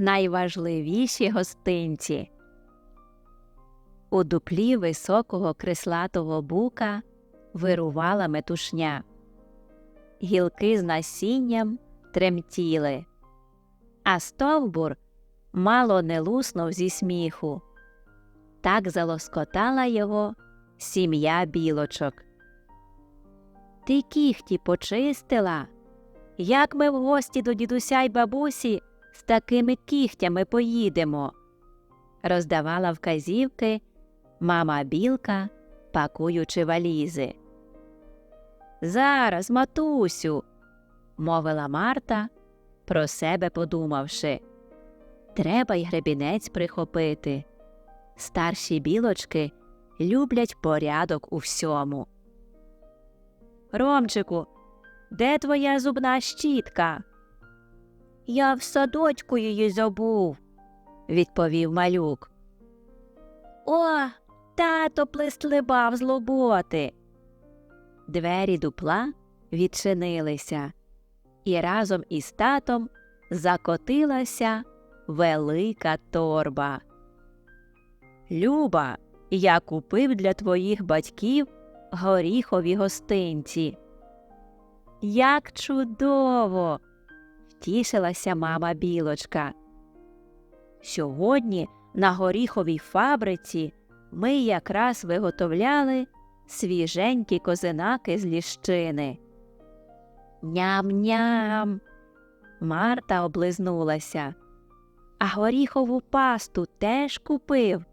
найважливіші гостинці. У дуплі високого крислатого бука вирувала метушня. Гілки з насінням тремтіли, а стовбур мало не луснув зі сміху. Так залоскотала його сім'я білочок. Ти кіхті почистила? Як ми в гості до дідуся й бабусі з такими кігтями поїдемо? роздавала вказівки мама білка, пакуючи валізи. Зараз, матусю, мовила Марта, про себе подумавши. Треба й гребінець прихопити. Старші білочки люблять порядок у всьому. Ромчику, де твоя зубна щітка? Я в садочку її забув, відповів малюк. О, тато плестлибав з лоботи. Двері дупла відчинилися, і разом із татом закотилася велика торба. Люба, я купив для твоїх батьків горіхові гостинці. Як чудово! Втішилася мама білочка. Сьогодні на горіховій фабриці ми якраз виготовляли свіженькі козинаки з ліщини. Ням-ням. Марта облизнулася. А горіхову пасту теж купив.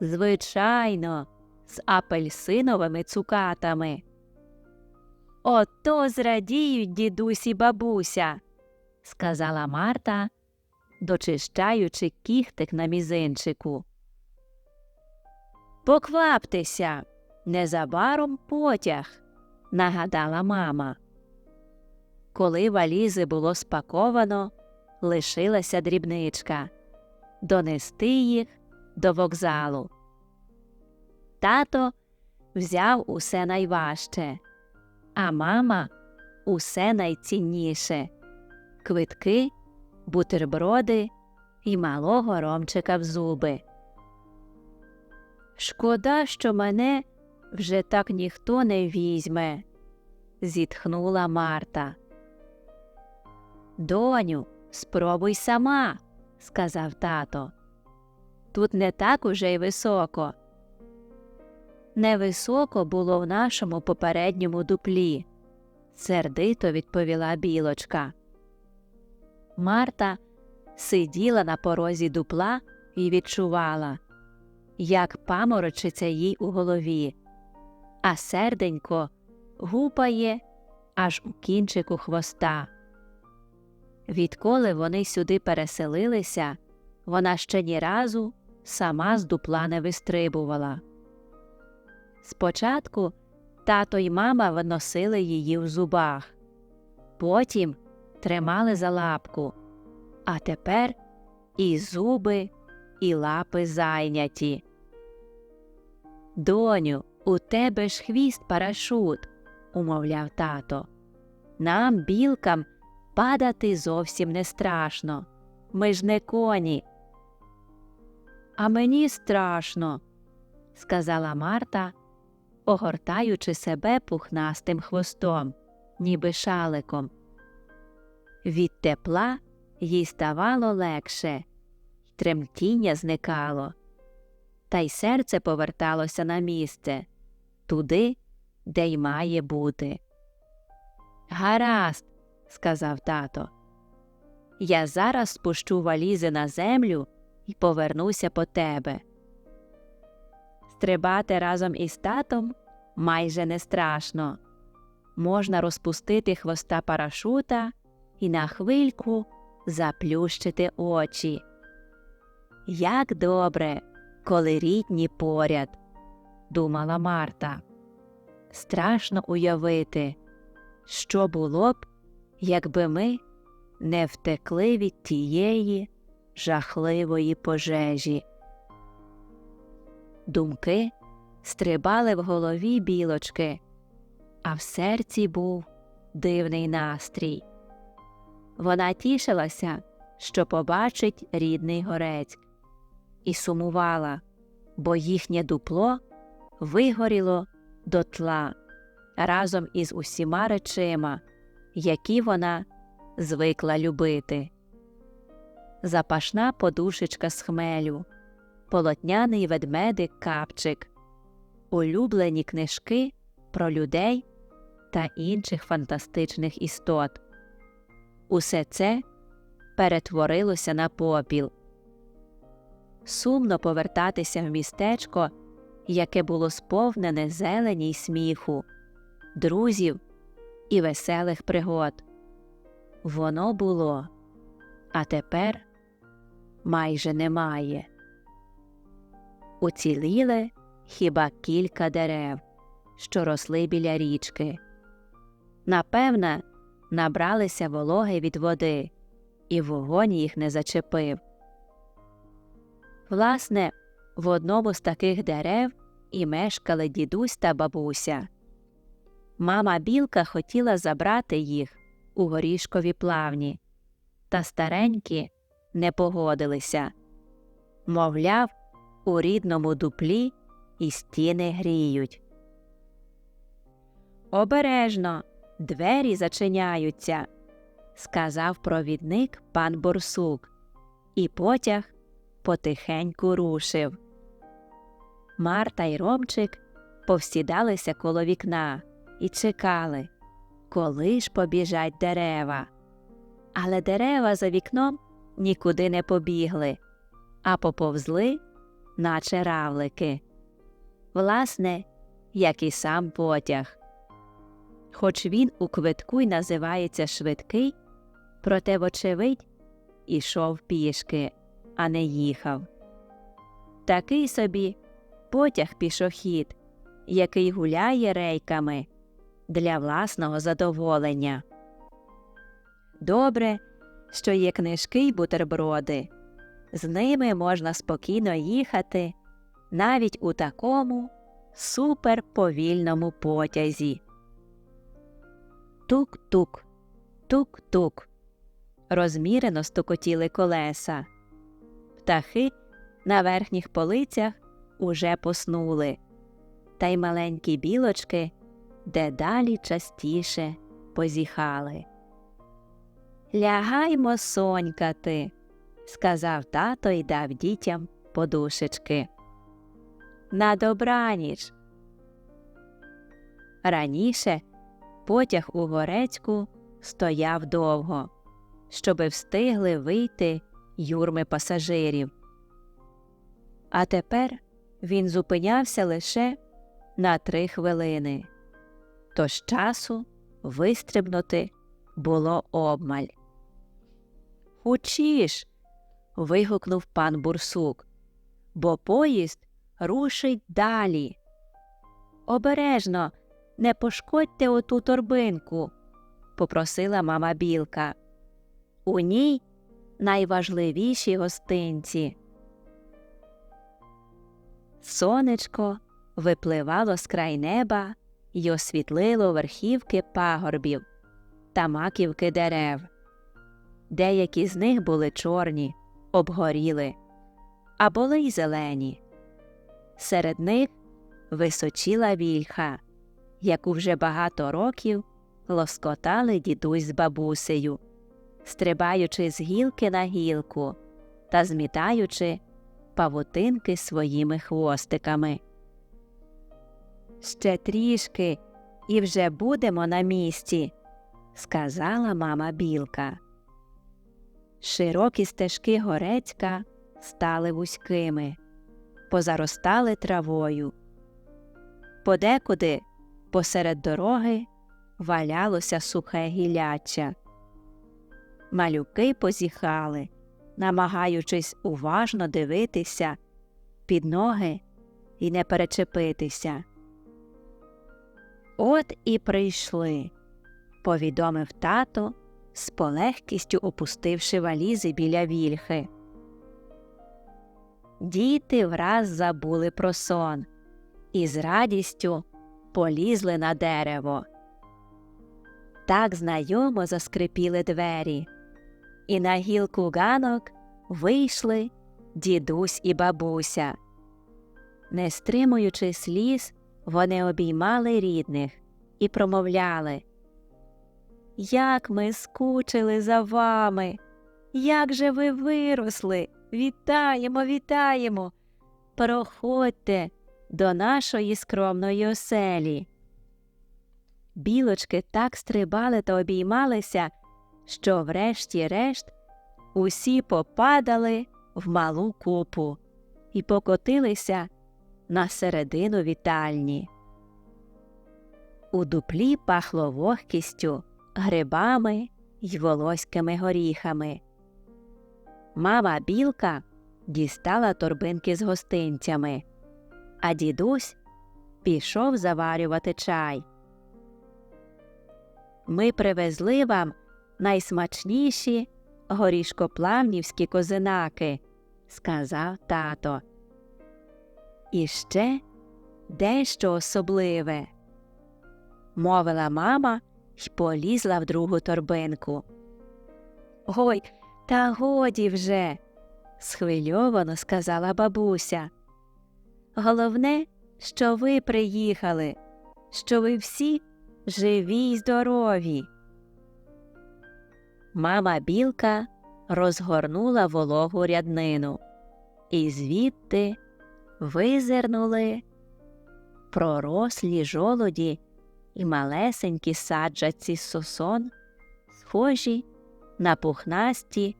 Звичайно, з апельсиновими цукатами. Ото зрадіють дідусі бабуся, сказала Марта, дочищаючи кіхтик на мізинчику. Покваптеся, незабаром потяг, нагадала мама. Коли валізи було спаковано, лишилася дрібничка донести їх до вокзалу. Тато взяв усе найважче, а мама усе найцінніше квитки, бутерброди і малого ромчика в зуби. Шкода, що мене вже так ніхто не візьме, зітхнула Марта. Доню, спробуй сама, сказав тато. Тут не так уже й високо. Невисоко було в нашому попередньому дуплі, сердито відповіла білочка. Марта сиділа на порозі дупла і відчувала, як паморочиться їй у голові, а серденько гупає аж у кінчику хвоста. Відколи вони сюди переселилися, вона ще ні разу сама з дупла не вистрибувала. Спочатку тато й мама виносили її в зубах, потім тримали за лапку, а тепер і зуби, і лапи зайняті. Доню, у тебе ж хвіст парашут, умовляв тато. Нам, білкам, падати зовсім не страшно. Ми ж не коні. А мені страшно, сказала Марта, огортаючи себе пухнастим хвостом, ніби шаликом. Від тепла їй ставало легше, тремтіння зникало, та й серце поверталося на місце туди, де й має бути. Гаразд, сказав тато. Я зараз спущу валізи на землю і повернуся по тебе. Стрибати разом із татом майже не страшно. Можна розпустити хвоста парашута і на хвильку заплющити очі. Як добре, коли рідні поряд, думала Марта. Страшно уявити, що було б, якби ми не втекли від тієї жахливої пожежі. Думки стрибали в голові білочки, а в серці був дивний настрій. Вона тішилася, що побачить рідний горець, і сумувала, бо їхнє дупло вигоріло дотла разом із усіма речима, які вона звикла любити. Запашна подушечка з хмелю, полотняний ведмедик капчик, улюблені книжки про людей та інших фантастичних істот. Усе це перетворилося на попіл. Сумно повертатися в містечко, яке було сповнене зелені й сміху, друзів і веселих пригод. Воно було, а тепер майже немає. Уціліли хіба кілька дерев, що росли біля річки. Напевне, набралися вологи від води, і вогонь їх не зачепив. Власне, в одному з таких дерев і мешкали дідусь та бабуся. Мама білка хотіла забрати їх у горішкові плавні, та старенькі не погодилися. Мовляв, у рідному дуплі і стіни гріють. Обережно двері зачиняються, сказав провідник пан Борсук, і потяг потихеньку рушив. Марта й Ромчик повсідалися коло вікна і чекали, коли ж побіжать дерева. Але дерева за вікном нікуди не побігли, а поповзли, наче равлики. Власне, як і сам потяг. Хоч він у квитку й називається швидкий, проте, вочевидь, ішов пішки, а не їхав. Такий собі потяг пішохід, який гуляє рейками для власного задоволення. Добре, що є книжки й бутерброди. З ними можна спокійно їхати навіть у такому суперповільному потязі. Тук-тук, тук-тук. Розмірено стукотіли колеса. Птахи на верхніх полицях уже поснули, та й маленькі білочки дедалі частіше позіхали. Лягаймо сонькати, сказав тато й дав дітям подушечки. На добраніч. Раніше потяг у горецьку стояв довго, щоби встигли вийти юрми пасажирів. А тепер він зупинявся лише на три хвилини, тож часу вистрибнути було обмаль. Учіш. вигукнув пан бурсук, бо поїзд рушить далі. Обережно, не пошкодьте оту торбинку, попросила мама білка. У ній найважливіші гостинці. Сонечко випливало з край неба й освітлило верхівки пагорбів та маківки дерев. Деякі з них були чорні, обгоріли, а були й зелені. Серед них височіла вільха, яку вже багато років лоскотали дідусь з бабусею, стрибаючи з гілки на гілку та змітаючи павутинки своїми хвостиками. Ще трішки і вже будемо на місці, сказала мама білка. Широкі стежки горецька стали вузькими, позаростали травою. Подекуди посеред дороги валялося сухе гіляча. Малюки позіхали, намагаючись уважно дивитися під ноги і не перечепитися. От і прийшли, повідомив тато, з полегкістю опустивши валізи біля вільхи. Діти враз забули про сон і з радістю полізли на дерево. Так знайомо заскрипіли двері, і на гілку ганок вийшли дідусь і бабуся. Не стримуючи сліз, вони обіймали рідних і промовляли Як ми скучили за вами, як же ви виросли, вітаємо, вітаємо. Проходьте до нашої скромної оселі. Білочки так стрибали та обіймалися, що врешті-решт усі попадали в малу купу і покотилися на середину вітальні. У дуплі пахло вогкістю, грибами й волоськими горіхами. Мама білка дістала торбинки з гостинцями, а дідусь пішов заварювати чай. Ми привезли вам найсмачніші горішкоплавнівські козинаки, сказав тато. І ще дещо особливе, мовила мама й полізла в другу торбинку. Ой, та годі вже, схвильовано сказала бабуся. Головне, що ви приїхали, що ви всі живі й здорові. Мама білка розгорнула вологу ряднину, і звідти визирнули пророслі жолоді і малесенькі саджаці сосон, схожі на пухнасті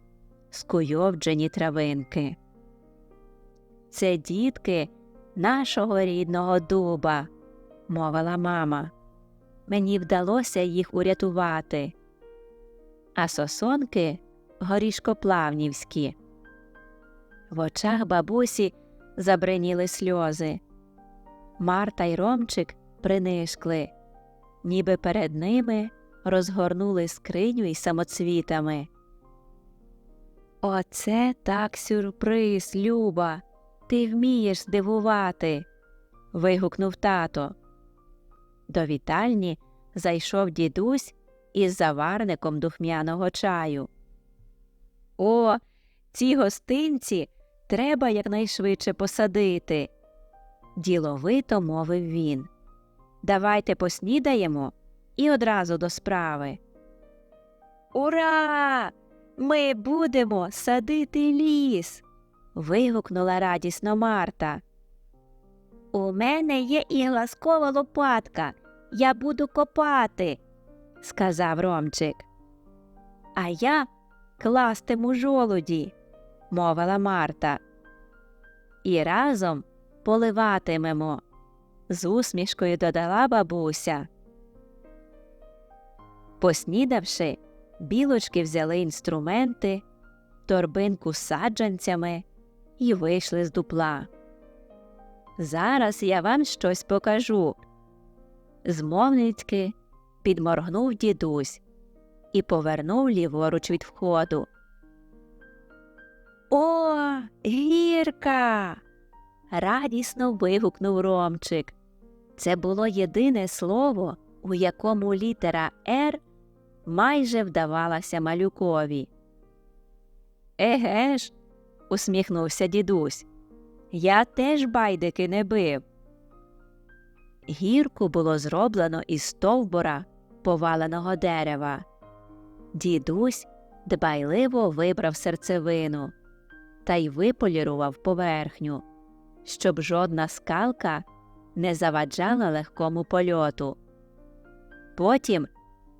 скуйовджені травинки. Це дітки нашого рідного дуба, мовила мама. Мені вдалося їх урятувати. А сосонки горішкоплавнівські. В очах бабусі забриніли сльози. Марта й Ромчик принишкли, ніби перед ними розгорнули скриню із самоцвітами. Оце так сюрприз, Люба. Ти вмієш здивувати. вигукнув тато. До вітальні зайшов дідусь із заварником духмяного чаю. О, ці гостинці треба якнайшвидше посадити, діловито мовив він. Давайте поснідаємо і одразу до справи. Ура! Ми будемо садити ліс. Вигукнула радісно Марта. У мене є і гласкова лопатка. Я буду копати, сказав Ромчик. А я кластиму жолуді, мовила Марта. І разом поливатимемо, з усмішкою додала бабуся. Поснідавши, білочки взяли інструменти, торбинку з саджанцями і вийшли з дупла. Зараз я вам щось покажу. Змовницьки підморгнув дідусь і повернув ліворуч від входу. О, гірка. радісно вигукнув Ромчик. Це було єдине слово, у якому літера Р майже вдавалася малюкові. Еге ж, усміхнувся дідусь. Я теж байдики не бив. Гірку було зроблено із стовбура поваленого дерева. Дідусь дбайливо вибрав серцевину та й виполірував поверхню, щоб жодна скалка не заваджала легкому польоту. Потім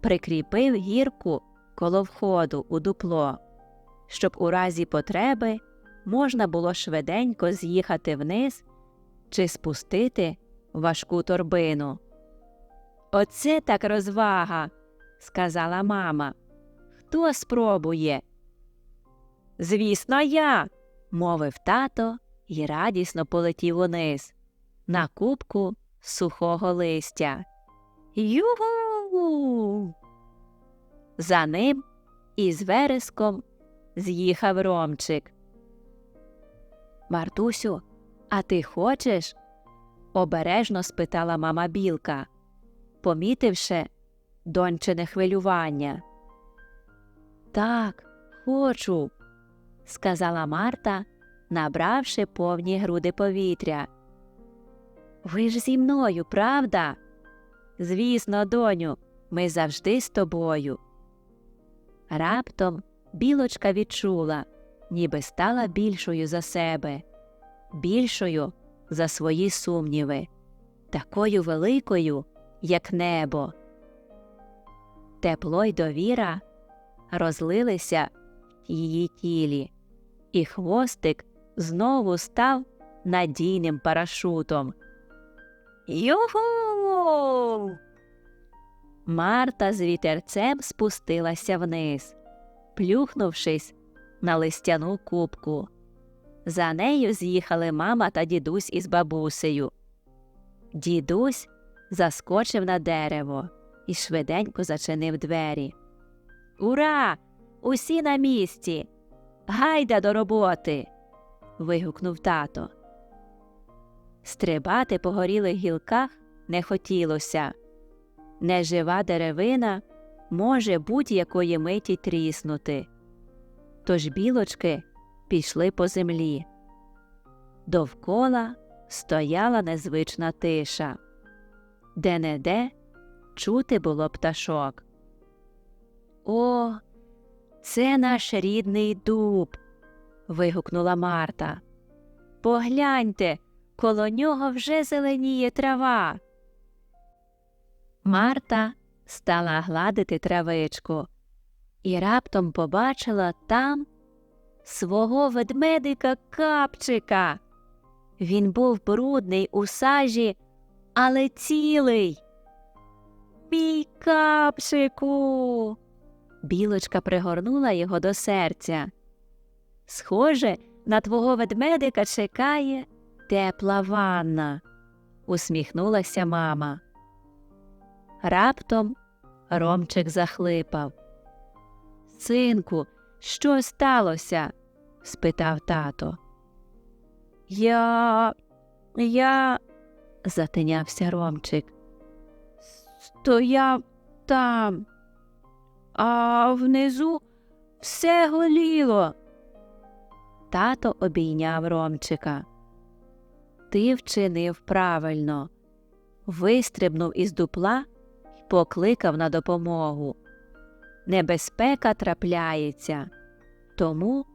прикріпив гірку коло входу у дупло, щоб у разі потреби можна було швиденько з'їхати вниз чи спустити важку торбину. Оце так розвага, сказала мама. Хто спробує? Звісно, я, мовив тато і радісно полетів униз на кубку сухого листя. Югу. За ним із вереском з'їхав Ромчик. Мартусю, а ти хочеш? обережно спитала мама білка, помітивши дончине хвилювання. Так, хочу, сказала Марта, набравши повні груди повітря. Ви ж зі мною, правда? Звісно, доню, ми завжди з тобою. Раптом білочка відчула, ніби стала більшою за себе, більшою за свої сумніви, такою великою, як небо. Тепло й довіра розлилися в її тілі, і хвостик знову став надійним парашутом. Юху! Марта з вітерцем спустилася вниз, плюхнувшись на листяну кубку. За нею з'їхали мама та дідусь із бабусею. Дідусь заскочив на дерево і швиденько зачинив двері. Ура! Усі на місці. Гайда до роботи. вигукнув тато. Стрибати по горілих гілках не хотілося. Нежива деревина може будь-якої миті тріснути. Тож білочки пішли по землі. Довкола стояла незвична тиша, де не де чути було пташок. О, це наш рідний дуб. вигукнула Марта. Погляньте, коло нього вже зеленіє трава. Марта стала гладити травичку і раптом побачила там свого ведмедика капчика. Він був брудний у сажі, але цілий. Мій капчику. Білочка пригорнула його до серця. Схоже, на твого ведмедика чекає тепла ванна, усміхнулася мама. Раптом Ромчик захлипав. Синку, що сталося? спитав тато. Я. Я. затинявся Ромчик. Стояв там, а внизу все голіло. Тато обійняв Ромчика. Ти вчинив правильно, вистрибнув із дупла і покликав на допомогу. Небезпека трапляється, тому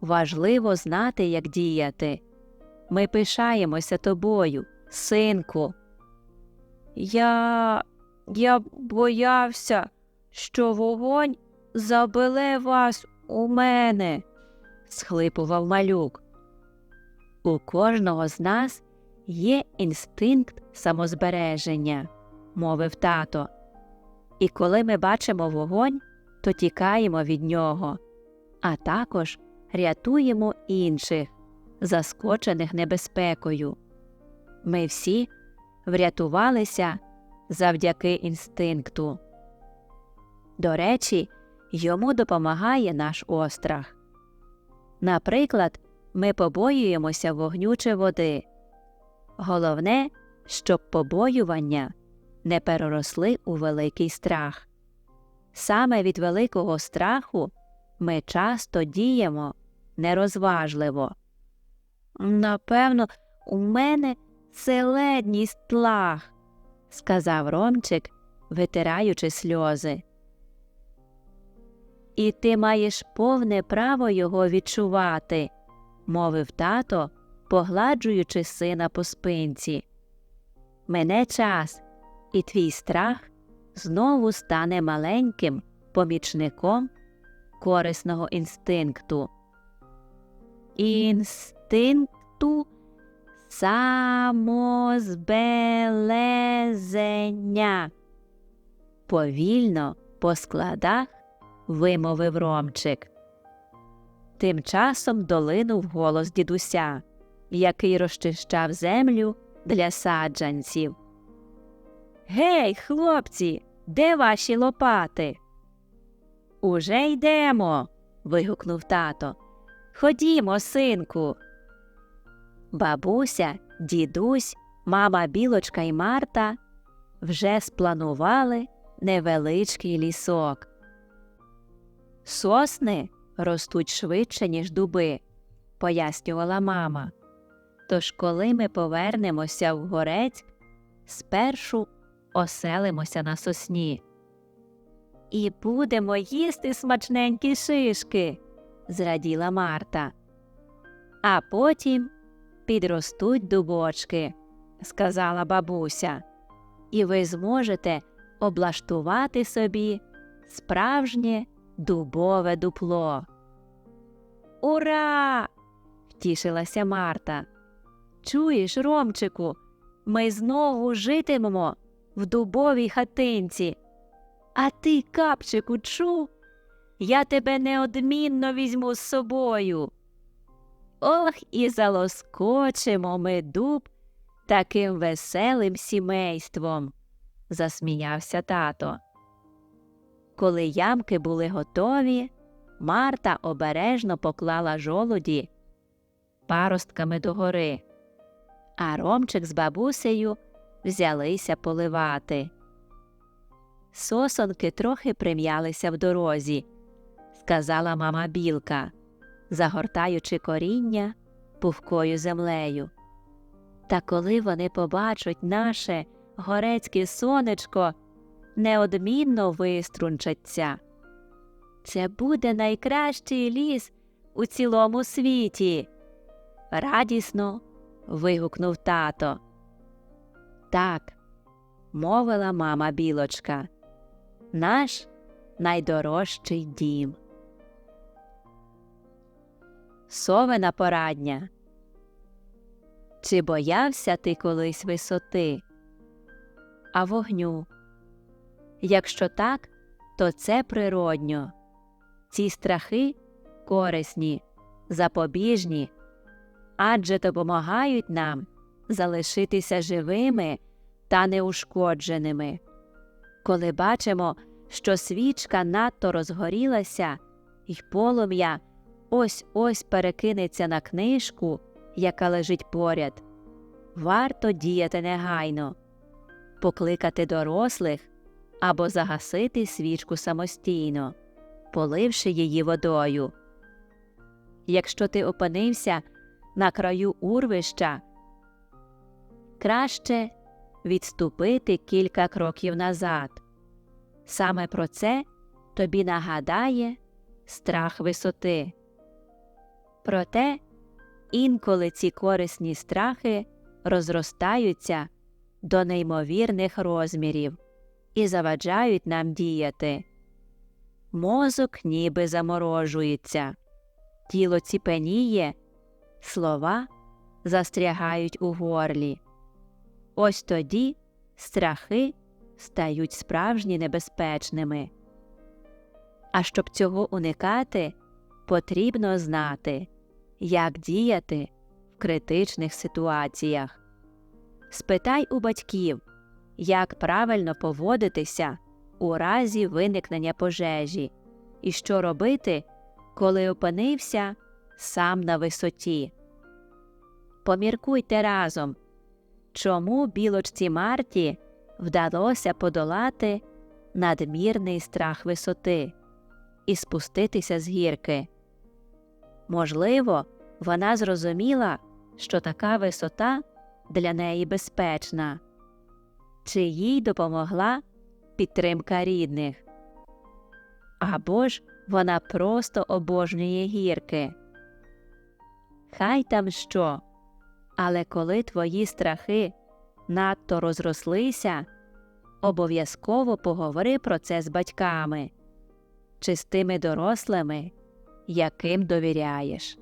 важливо знати, як діяти. Ми пишаємося тобою, синку. Я. Я боявся, що вогонь забере вас у мене, схлипував малюк. У кожного з нас є інстинкт самозбереження, мовив тато. І коли ми бачимо вогонь, то тікаємо від нього, а також рятуємо інших, заскочених небезпекою. Ми всі врятувалися завдяки інстинкту. До речі, йому допомагає наш острах. Наприклад, ми побоюємося вогню чи води. Головне, щоб побоювання не переросли у великий страх. Саме від великого страху ми часто діємо нерозважливо. Напевно, у мене селедній стлах, сказав Ромчик, витираючи сльози. І ти маєш повне право його відчувати, мовив тато, погладжуючи сина по спинці. Мене час, і твій страх знову стане маленьким помічником корисного інстинкту. Інстинкту самозбелезення. Повільно по складах вимовив Ромчик. Тим часом долинув голос дідуся, який розчищав землю для саджанців. Гей, хлопці, де ваші лопати? Уже йдемо. вигукнув тато. Ходімо, синку. Бабуся, дідусь, мама білочка і Марта вже спланували невеличкий лісок. Сосни ростуть швидше, ніж дуби, пояснювала мама. Тож, коли ми повернемося в горець, спершу оселимося на сосні. І будемо їсти смачненькі шишки, зраділа Марта. А потім підростуть дубочки, сказала бабуся, і ви зможете облаштувати собі справжнє дубове дупло. Ура! втішилася Марта. Чуєш, Ромчику, ми знову житимемо в дубовій хатинці. А ти, капчику, чув? Я тебе неодмінно візьму з собою. Ох, і залоскочимо ми дуб таким веселим сімейством, засміявся тато. Коли ямки були готові, Марта обережно поклала жолуді паростками догори, а Ромчик з бабусею взялися поливати. Сосонки трохи прим'ялися в дорозі, сказала мама білка, загортаючи коріння пухкою землею. Та коли вони побачать наше горецьке сонечко, неодмінно виструнчаться. Це буде найкращий ліс у цілому світі. Радісно вигукнув тато. Так, мовила мама білочка, наш найдорожчий дім. Совена порадня. Чи боявся ти колись висоти, а вогню? Якщо так, то це природньо. Ці страхи корисні, запобіжні, адже допомагають нам залишитися живими та неушкодженими. Коли бачимо, що свічка надто розгорілася, і полум'я ось ось перекинеться на книжку, яка лежить поряд, варто діяти негайно, покликати дорослих або загасити свічку самостійно, поливши її водою. Якщо ти опинився на краю урвища, краще відступити кілька кроків назад. Саме про це тобі нагадає страх висоти. Проте інколи ці корисні страхи розростаються до неймовірних розмірів і заваджають нам діяти. Мозок ніби заморожується, тіло ціпеніє, слова застрягають у горлі. Ось тоді страхи стають справжні небезпечними. А щоб цього уникати, потрібно знати, як діяти в критичних ситуаціях. Спитай у батьків, як правильно поводитися у разі виникнення пожежі, і що робити, коли опинився сам на висоті. Поміркуйте разом, чому білочці Марті вдалося подолати надмірний страх висоти і спуститися з гірки. Можливо, вона зрозуміла, що така висота для неї безпечна, чи їй допомогла підтримка рідних. Або ж вона просто обожнює гірки. Хай там що, але коли твої страхи надто розрослися, обов'язково поговори про це з батьками чи з тими дорослими, яким довіряєш.